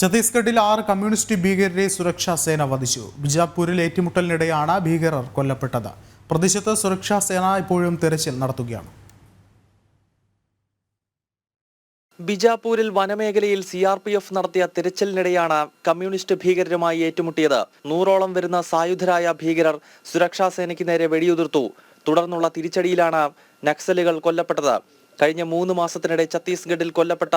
ഛത്തീസ്ഗഡിൽ ആറ് കമ്മ്യൂണിസ്റ്റ് ഭീകരരെ സുരക്ഷാ സേന വധിച്ചു. ബിജാപൂരിൽ ഏറ്റുമുട്ടലിനിടെയാണ് ഭീകരർ കൊല്ലപ്പെട്ടത്. പ്രദേശത്ത് സുരക്ഷാ സേന ഇപ്പോഴും തെരച്ചിൽ നടത്തുകയാണ്. ബിജാപൂരിൽ വനമേഖലയിൽ സി ആർ പി എഫ് നടത്തിയ തിരച്ചിലിനിടെയാണ് കമ്മ്യൂണിസ്റ്റ് ഭീകരരുമായി ഏറ്റുമുട്ടിയത്. നൂറോളം വരുന്ന സായുധരായ ഭീകരർ സുരക്ഷാ സേനയ്ക്ക് നേരെ വെടിയുതിർത്തു. തുടർന്നുള്ള തിരിച്ചടിയിലാണ് നക്സലുകൾ കൊല്ലപ്പെട്ടത്. കഴിഞ്ഞ മൂന്ന് മാസത്തിനിടെ ഛത്തീസ്ഗഡിൽ കൊല്ലപ്പെട്ട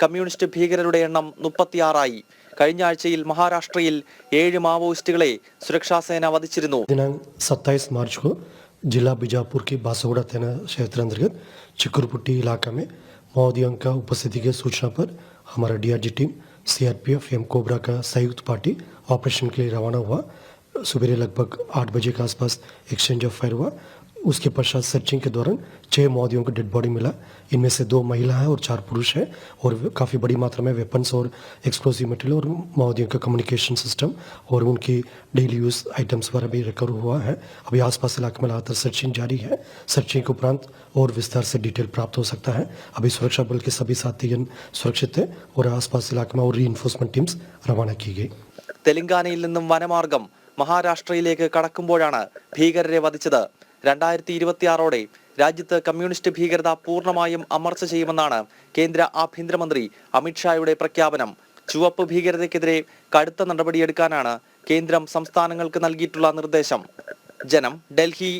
കമ്മ്യൂണിസ്റ്റ് ഭീകരരുടെ എണ്ണം മുപ്പത്തിയാറായി കഴിഞ്ഞ ആഴ്ചയിൽ മഹാരാഷ്ട്രയിൽ ഏഴ് മാവോയിസ്റ്റുകളെ സുരക്ഷാ സേന വധിച്ചിരുന്നു दिनांक 27 मार्च को जिला बीजापुर के बासोड़ा थाना क्षेत्र अंतर्गत चिकुरपुट्टी इलाका में माओवादियों का उपस्थिति की सूचना पर हमारा DRG team CRPF M cobra का संयुक्त पार्टी ऑपरेशन के लिए रवाना हुआ सवेरे लगभग आठ बजे के आसपास एक्सचेंज ऑफ फायर हुआ उसके पश्चात सर्चिंग के दौरान छह माओवादियों को डेड बॉडी मिला इनमें से दो महिला हैं और चार पुरुष हैं और काफ़ी बड़ी मात्रा में वेपन्स और एक्सप्लोसिव मटेरियल और माओवादियों का कम्युनिकेशन सिस्टम और उनकी डेली यूज आइटम्स वगैरह भी रिकवर हुआ है अभी आसपास इलाके में लगातार सर्चिंग जारी है सर्चिंग के उपरांत और विस्तार से डिटेल प्राप्त हो सकता है अभी सुरक्षा बल के सभी साथीगण सुरक्षित हैं और आसपास इलाके में और री टीम्स रवाना की गई തെലങ്കാനയിൽ നിന്നും വനമാർഗം മഹാരാഷ്ട്രയിലേക്ക് കടക്കുമ്പോഴാണ് ഭീകരരെ വധിച്ചത് രണ്ടായിരത്തി ഇരുപത്തിയാറോടെ രാജ്യത്ത് കമ്മ്യൂണിസ്റ്റ് ഭീകരത പൂർണമായും അമർച്ച ചെയ്യുമെന്നാണ് കേന്ദ്ര ആഭ്യന്തരമന്ത്രി അമിത്ഷായുടെ പ്രഖ്യാപനം. ചുവപ്പ് ഭീകരതയ്ക്കെതിരെ കടുത്ത നടപടിയെടുക്കാനാണ് കേന്ദ്രം സംസ്ഥാനങ്ങൾക്ക് നൽകിയിട്ടുള്ള നിർദ്ദേശം. ജനം ഡൽഹി